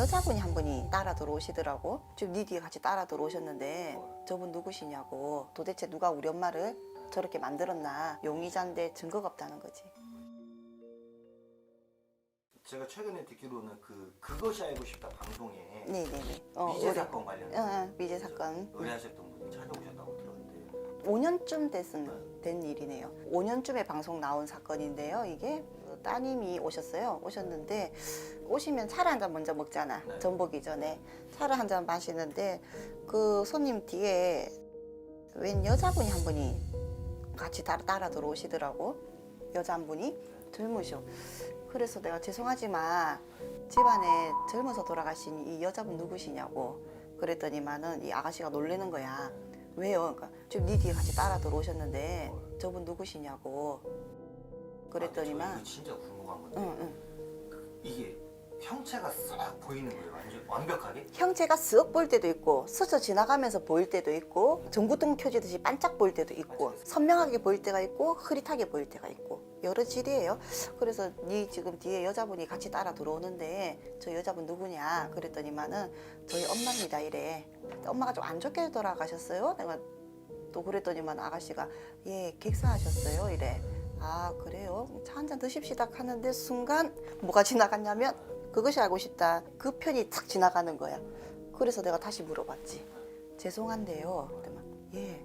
여자분이 한 분이 따라 들어오시더라고. 지금 니 뒤에 같이 따라 들어오셨는데 저분 누구시냐고. 도대체 누가 우리 엄마를 저렇게 만들었나. 용의자인데 증거가 없다는 거지. 제가 최근에 듣기로는 그 그것이 알고 싶다 방송에 네네네. 어, 미제 사건 관련 어, 어, 미제 사건. 의뢰하셨던 분이 들었는데 5년쯤 됐은, 된 일이네요. 5년쯤에 방송 나온 사건인데요. 이게 그 따님이 오셨어요. 오셨는데 오시면 차를 한 잔 먼저 먹잖아. 네. 전보기 전에 차를 한 잔 마시는데 그 손님 뒤에 웬 여자분이 한 분이 같이 따라, 따라 들어오시더라고. 여자 한 분이 젊으셔. 그래서 내가 죄송하지만 집안에 젊어서 돌아가신 이 여자분 누구시냐고 그랬더니만은 이 아가씨가 놀래는 거야. 왜요? 그러니까 지금 네 뒤에 같이 따라 들어오셨는데 저분 누구시냐고 아, 그랬더니만 저 이거 진짜 궁금한 건데. 응, 응. 이게 형체가 싹 보이는 거예요? 완전 완벽하게? 형체가 쓱 보일 때도 있고 스쳐 지나가면서 보일 때도 있고 전구등 켜지듯이 반짝 보일 때도 있고 선명하게 보일 때가 있고 흐릿하게 보일 때가 있고 여러 질이에요. 그래서 네 지금 뒤에 여자분이 같이 따라 들어오는데 저 여자분 누구냐 그랬더니만은 저희 엄마입니다 이래. 엄마가 좀 안 좋게 돌아가셨어요. 내가 또 그랬더니만 아가씨가 예 객사하셨어요 이래. 아 그래요? 차 한 잔 드십시다 하는데 순간 뭐가 지나갔냐면 그것이 알고 싶다. 그 편이 탁 지나가는 거야. 그래서 내가 다시 물어봤지. 죄송한데요. 그랬더니 예.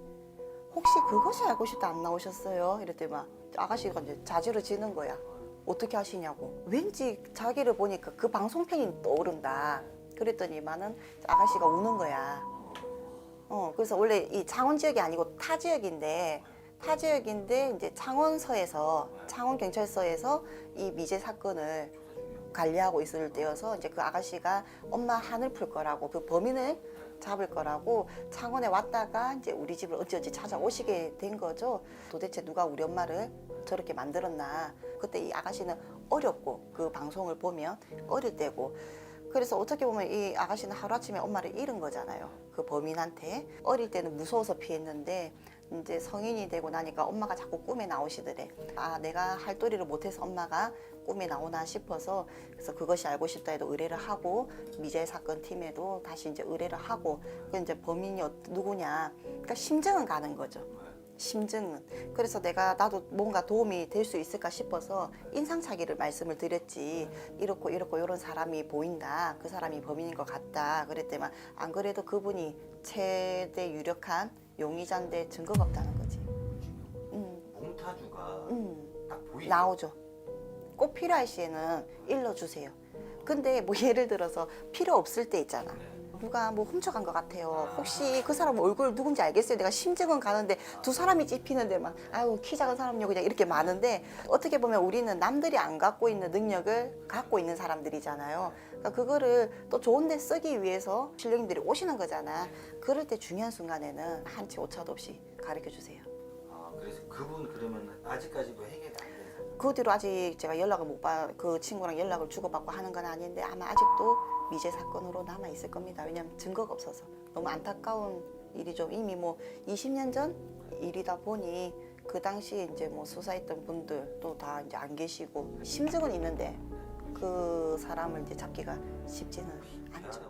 혹시 그것이 알고 싶다 안 나오셨어요? 이랬더니 막 아가씨가 이제 자지러 지는 거야. 어떻게 하시냐고. 왠지 자기를 보니까 그 방송편이 떠오른다. 그랬더니만은 아가씨가 우는 거야. 어, 그래서 원래 이 창원 지역이 아니고 타 지역인데 타 지역인데 이제 창원서에서 창원 경찰서에서 이 미제 사건을 관리하고 있을 때여서 이제 그 아가씨가 엄마 한을 풀 거라고 그 범인을 잡을 거라고 창원에 왔다가 이제 우리 집을 어찌어찌 찾아오시게 된 거죠. 도대체 누가 우리 엄마를 저렇게 만들었나. 그때 이 아가씨는 어렸고 그 방송을 보면 어릴 때고 그래서 어떻게 보면 이 아가씨는 하루아침에 엄마를 잃은 거잖아요. 그 범인한테. 어릴 때는 무서워서 피했는데 이제 성인이 되고 나니까 엄마가 자꾸 꿈에 나오시더래. 아, 내가 할 도리를 못해서 엄마가 꿈에 나오나 싶어서 그래서 그것이 알고 싶다 해도 의뢰를 하고 미제 사건 팀에도 다시 이제 의뢰를 하고 그 이제 범인이 어- 누구냐. 그러니까 심증은 가는 거죠. 심증은. 그래서 내가 나도 뭔가 도움이 될 수 있을까 싶어서 인상착의를 말씀을 드렸지. 이렇고 이렇고 이런 사람이 보인다. 그 사람이 범인인 것 같다. 그랬더만 안 그래도 그분이 최대 유력한 용의자인데 증거가 없다는 거지. 음, 몽타주가 음. 딱 보이 나오죠. 꼭 필요할 시에는 일러주세요. 근데 뭐 예를 들어서 필요 없을 때 있잖아. 누가 뭐 훔쳐간 것 같아요. 혹시 그 사람 얼굴 누군지 알겠어요? 내가 심증은 가는데 두 사람이 찝히는데 막 아유 키 작은 사람요 그냥 이렇게 많은데 어떻게 보면 우리는 남들이 안 갖고 있는 능력을 갖고 있는 사람들이잖아요. 그러니까 그거를 또 좋은데 쓰기 위해서 실력인들이 오시는 거잖아. 그럴 때 중요한 순간에는 한치 오차도 없이 가르쳐 주세요. 아 그래서 그분 그러면 아직까지도 해결이 안 돼서 그 뒤로 아직 제가 연락을 못 받, 그 친구랑 연락을 주고받고 하는 건 아닌데 아마 아직도 미제 사건으로 남아 있을 겁니다. 왜냐면 증거가 없어서 너무 안타까운 일이죠. 이미 뭐 20년 전 일이다 보니 그 당시에 이제 뭐 수사했던 분들도 다 이제 안 계시고 심증은 있는데 그 사람을 이제 잡기가 쉽지는 않죠.